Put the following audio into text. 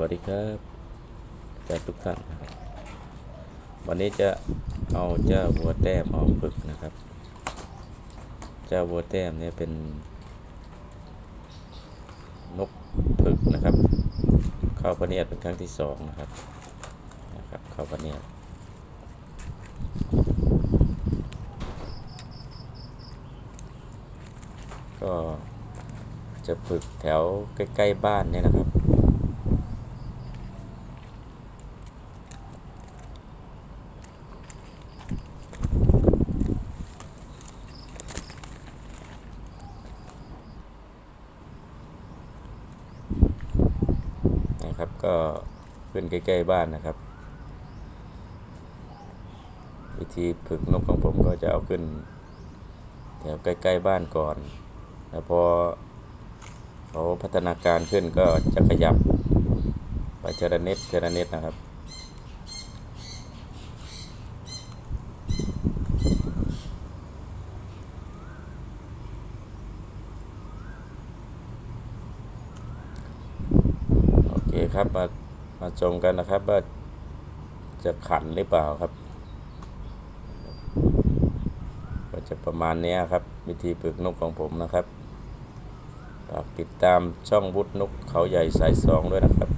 วัสดีครับอาจารย์ทุกท่านนะครับ วันนี้จะเอาเจ้าวัวแต้มมาฝึกนะครับ เจ้าวัวแต้มเนี่ยเป็น นกผึกนะครับ เข้าพระเนียดเป็นครั้งที่สองนะครับนะครับ เข้าพระเนียดก็จะฝึกแถวใกล้ ๆ บ้านเนี่ยนะครับ นะครับ ก็ขึ้นใกล้ๆบ้านนะครับ วิธีฝึกนกของผมก็จะเอาขึ้นแถวใกล้ๆบ้านก่อน แล้วพอเขาพัฒนาการขึ้นก็จะขยับไปเจระเน็ตเจระเน็ตนะครับ คครับมามาชมกันนะครับว่าจะขันหรือเปล่าครับ ก็จะประมาณนี้ครับ วิธีฝึกนกของผมนะครับฝากติดตามช่องวุฒนกเขาใหญ่สายสองด้วยนะครับ